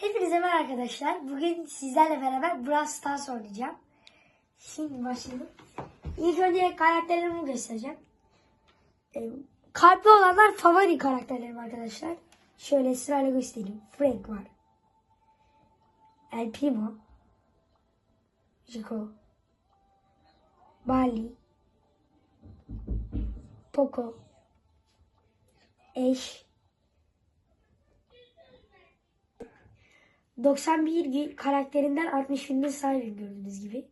Hepinize merhaba arkadaşlar. Bugün sizlerle beraber Brawl Stars oynayacağım. Şimdi başlayalım. İlk önce karakterlerimi göstereceğim. Ee, kalpli olanlar favori karakterlerim arkadaşlar. Şöyle sırayla göstereyim. Frank var. El Primo. Rico. Barley. Poco. Ash. 91 gün karakterinden 60 filmin sahibim gördüğünüz gibi.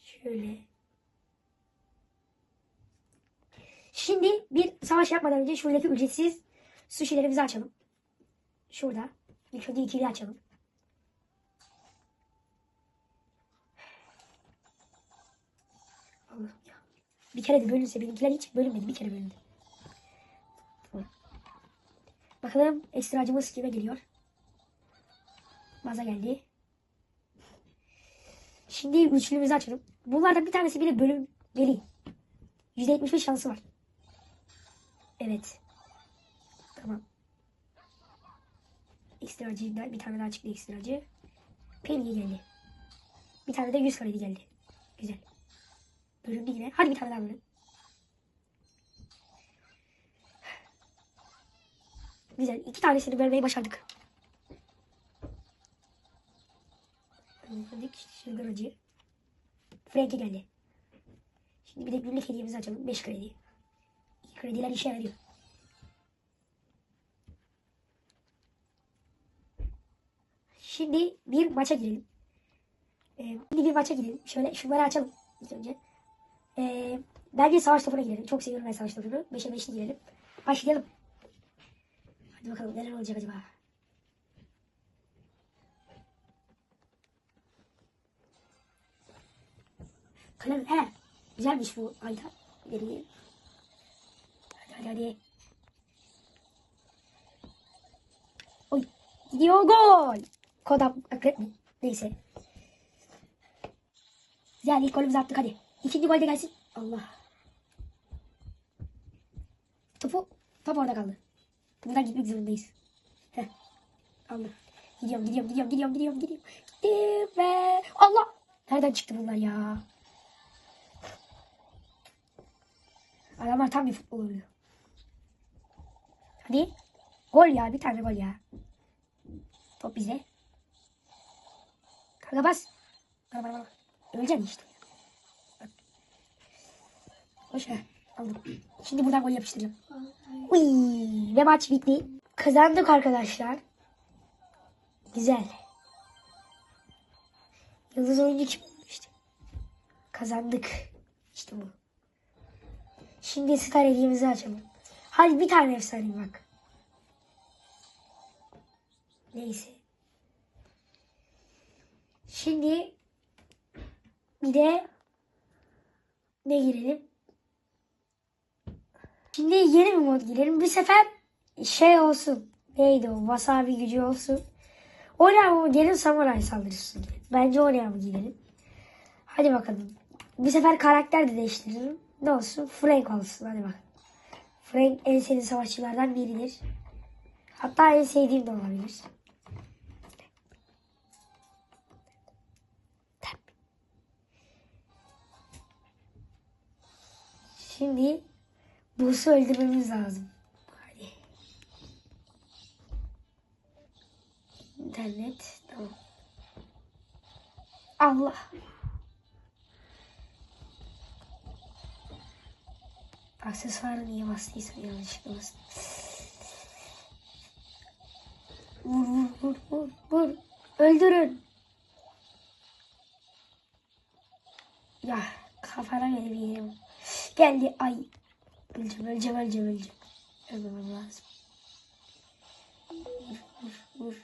Şöyle. Şimdi bir savaş yapmadan önce şuradaki ücretsiz sushilerimizi açalım. Şurada. İlk önce ikili açalım. Allah'ım ya. Bir kere de bölünse benimkiler hiç bölünmedi. Bir kere bölündü. Bakalım ekstracımız kime geliyor? Maza geldi. Şimdi üçlümüzü açalım. Bunlardan bir tanesi bile bölünmeli. %75 şansı var. Evet. Tamam. Ekstracıdan bir tane daha çıktı ekstracı. Penny geldi. Bir tane de 100 kredi geldi. Güzel. Bölündü yine. Hadi bir tane daha bölün. Güzel. İki tanesini bölmeyi başardık. Dedik çılgın acı. Frank'e geldi. Şimdi bir de günlük hediyemizi açalım. 5 kredi. İyi krediler işe yarıyor. Şimdi bir maça girelim. Ee, şimdi bir maça girelim. Şöyle şunları açalım ilk önce. Ee, bence savaş topuna girelim. Çok seviyorum ben savaş topunu. 5'e 5'li girelim. Başlayalım. Hadi bakalım neler olacak acaba. Kalem he. Güzelmiş bu ayda. Vereyim. Hadi hadi hadi. Oy. Gidiyor gol. Kodam akrep mi? Neyse. Güzel ilk golümüzü attık hadi. İkinci gol de gelsin. Allah. Topu. Top orada kaldı. Buradan gitmek zorundayız. Heh. Aldım. Gidiyorum gidiyorum gidiyorum gidiyorum gidiyorum gidiyorum. Gittim ve Allah. Nereden çıktı bunlar ya? Adamlar tam bir futbol oynuyor. Hadi. Gol ya. Bir tane gol ya. Top bize. Kanka bas. Bana bana bana. Öleceksin işte. Hoş ha. Aldım. Şimdi buradan gol yapıştıracağım. Uy, ve maç bitti. Kazandık arkadaşlar. Güzel. Yıldız oyuncu kim? İşte. Kazandık. İşte bu. Şimdi star hediyemizi açalım. Hadi bir tane efsane bak. Neyse. Şimdi bir de ne girelim? Şimdi yeni bir mod girelim. Bu sefer şey olsun. Neydi o? Wasabi gücü olsun. Oraya mı gelin samuray saldırısı girelim. Bence oraya mı girelim? Hadi bakalım. Bu sefer karakter de değiştiririm. Ne olsun? Frank olsun. Hadi bak. Frank en sevdiğim savaşçılardan biridir. Hatta en sevdiğim de olabilir. Şimdi Boss'u öldürmemiz lazım. Hadi. İnternet. Tamam. Allah. Aksesuarı niye bastıysam yanlışlıkla bastım. Vur vur vur vur vur. Öldürün. Ya kafana beni bir yerim. Geldi ay. Öleceğim öleceğim öleceğim öleceğim. Ölmemem lazım. Vur vur vur.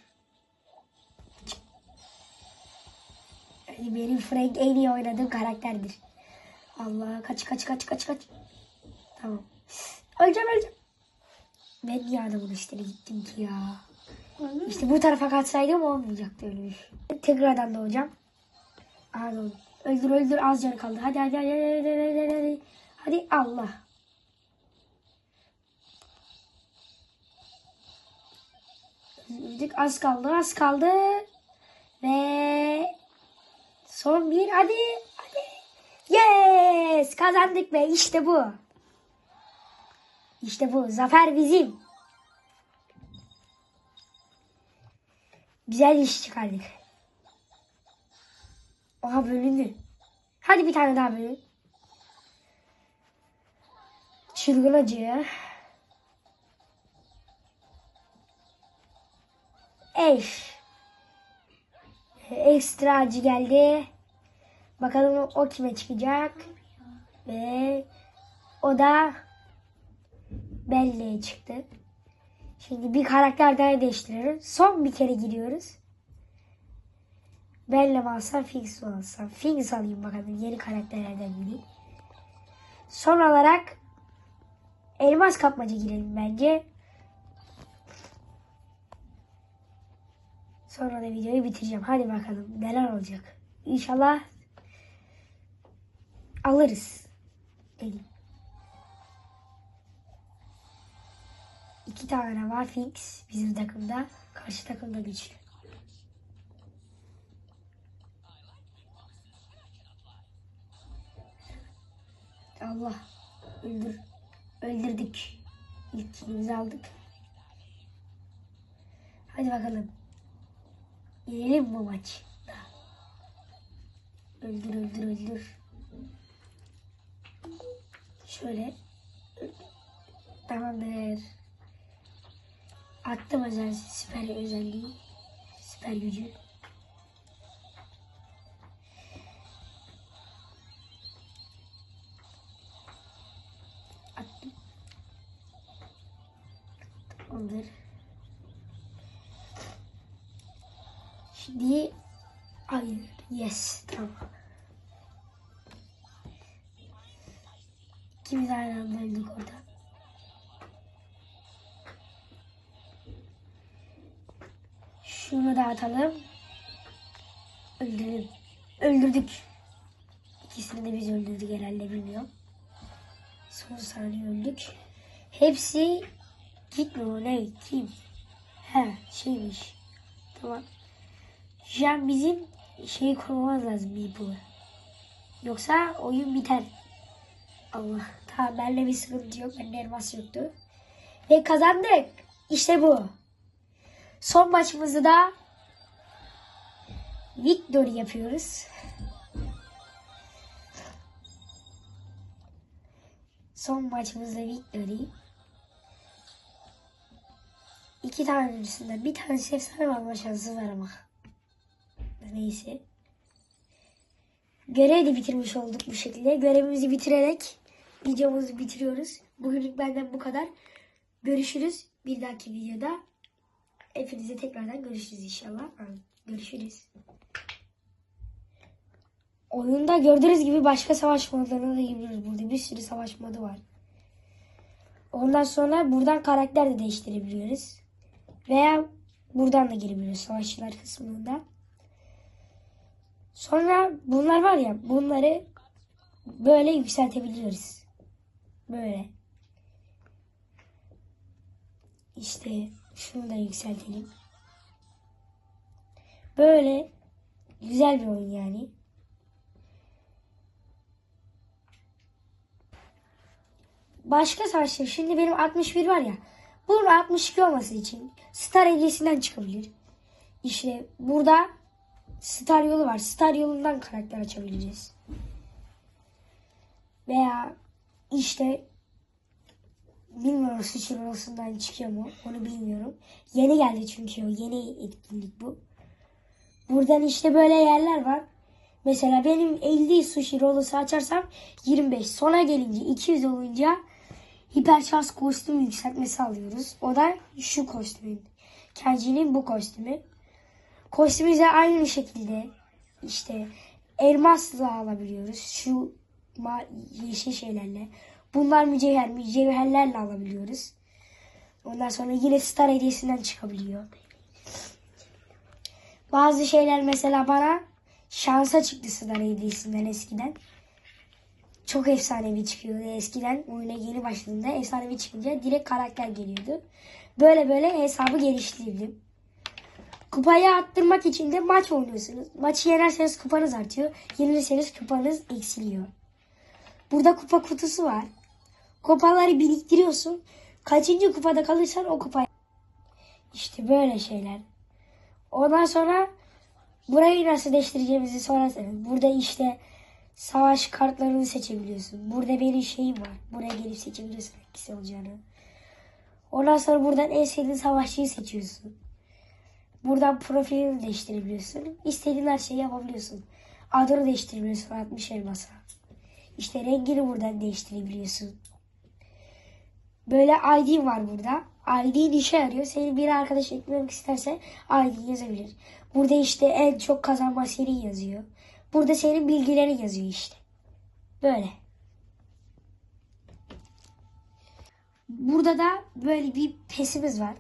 Benim Frank en iyi oynadığım karakterdir. Allah kaç kaç kaç kaç kaç. Tamam. Öleceğim öleceğim. Ben niye adamın üstüne gittim ki ya. İşte bu tarafa kaçsaydım olmayacaktı ölmüş. Tekrardan doğacağım. Aha doğdum. Öldür öldür az canı kaldı. Hadi hadi hadi hadi hadi hadi. Hadi, hadi Allah. Öldük. Az kaldı. Az kaldı. Ve son bir. Hadi. Hadi. Yes. Kazandık be. İşte bu. İşte bu. Zafer bizim. Güzel iş çıkardık. Oha bölündü. Hadi bir tane daha bölün. Çılgın acı. Eş. Ekstra acı geldi. Bakalım o kime çıkacak. Ve o da Belle'ye çıktı. Şimdi bir karakter daha değiştiriyoruz. Son bir kere giriyoruz. Belle mi alsam Finks mi alsam? Finks alayım bakalım yeni karakterlerden biri. Son olarak elmas kapmaca girelim bence. Sonra da videoyu bitireceğim. Hadi bakalım neler olacak. İnşallah alırız. Dedim. İki tane var Finks bizim takımda. Karşı takımda güçlü. Allah öldür öldürdük. İlk kilimizi aldık. Hadi bakalım. Yenelim bu maç. Öldür öldür öldür. Şöyle. Tamamdır. Attım özel süper özelliği. Süper gücü. Attım. Tamamdır. Şimdi hayır. Yes. Tamam. İkimiz aynı anda öldük orada. Şunu da atalım. Öldürelim. Öldürdük. İkisini de biz öldürdük herhalde bilmiyorum. Son saniye öldük. Hepsi gitmiyor ne kim? He şeymiş. Tamam. Şu an bizim şeyi korumamız lazım Meeple'ı. Yoksa oyun biter. Allah. Tamam benimle bir sıkıntı yok. Bende elmas yoktu. Ve kazandık. İşte bu. Son maçımızı da victory yapıyoruz. Son maçımızda victory. İki tane öncesinden bir tanesi efsane alma şansı var ama. Neyse. Görevi bitirmiş olduk bu şekilde. Görevimizi bitirerek videomuzu bitiriyoruz. Bugünlük benden bu kadar. Görüşürüz bir dahaki videoda. Hepinize tekrardan görüşürüz inşallah. Görüşürüz. Oyunda gördüğünüz gibi başka savaş modlarına da giriyoruz burada. Bir sürü savaş modu var. Ondan sonra buradan karakter de değiştirebiliyoruz. Veya buradan da girebiliyoruz savaşçılar kısmında. Sonra bunlar var ya bunları böyle yükseltebiliyoruz. Böyle. İşte şunu da yükseltelim. Böyle güzel bir oyun yani. Başka savaşlar. Şimdi benim 61 var ya. Bunun 62 olması için Star hediyesinden çıkabilir. İşte burada Star yolu var. Star yolundan karakter açabileceğiz. Veya işte bilmiyorum sıçır arasından çıkıyor mu onu bilmiyorum. Yeni geldi çünkü o yeni etkinlik bu. Buradan işte böyle yerler var. Mesela benim 50 sushi rolosu açarsam 25. Sona gelince 200 olunca hiper şans kostüm yükseltmesi alıyoruz. O da şu kostümün. Kenji'nin bu kostümü. Kostümü de aynı şekilde işte elmasla alabiliyoruz. Şu yeşil şeylerle. Bunlar mücevher, mücevherlerle alabiliyoruz. Ondan sonra yine star hediyesinden çıkabiliyor. Bazı şeyler mesela bana şansa çıktı star hediyesinden eskiden. Çok efsanevi çıkıyordu eskiden. Oyuna yeni başladığında efsanevi çıkınca direkt karakter geliyordu. Böyle böyle hesabı geliştirdim. Kupayı arttırmak için de maç oynuyorsunuz. Maçı yenerseniz kupanız artıyor. Yenilirseniz kupanız eksiliyor. Burada kupa kutusu var. Kupaları biriktiriyorsun. Kaçıncı kupada kalırsan o kupayı. İşte böyle şeyler. Ondan sonra burayı nasıl değiştireceğimizi sorarsanız. Burada işte savaş kartlarını seçebiliyorsun. Burada benim şeyim var. Buraya gelip seçebiliyorsun hangisi olacağını. Ondan sonra buradan en sevdiğin savaşçıyı seçiyorsun. Buradan profilini değiştirebiliyorsun. İstediğin her şeyi yapabiliyorsun. Adını değiştirebiliyorsun 60 elmasa. İşte rengini buradan değiştirebiliyorsun. Böyle ID var burada. ID işe yarıyor. Senin bir arkadaş eklemek isterse ID yazabilir. Burada işte en çok kazanma seri yazıyor. Burada senin bilgilerin yazıyor işte. Böyle. Burada da böyle bir pesimiz var.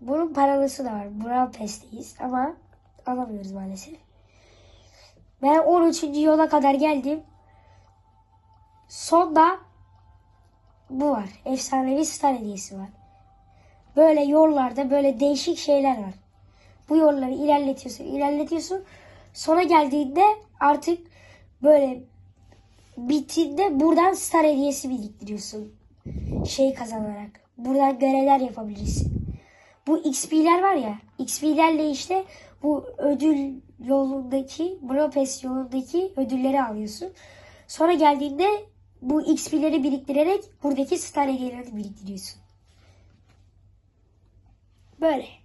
Bunun paralısı da var. Brawl Pass'teyiz ama alamıyoruz maalesef. Ben 13. yola kadar geldim. Sonda bu var. Efsanevi star hediyesi var. Böyle yollarda böyle değişik şeyler var. Bu yolları ilerletiyorsun, ilerletiyorsun. Sona geldiğinde artık böyle bittiğinde buradan star hediyesi biriktiriyorsun. Şey kazanarak. Buradan görevler yapabilirsin. Bu XP'ler var ya. XP'lerle işte bu ödül yolundaki, Bropes yolundaki ödülleri alıyorsun. Sonra geldiğinde bu XP'leri biriktirerek buradaki star hediyelerini biriktiriyorsun. Böyle.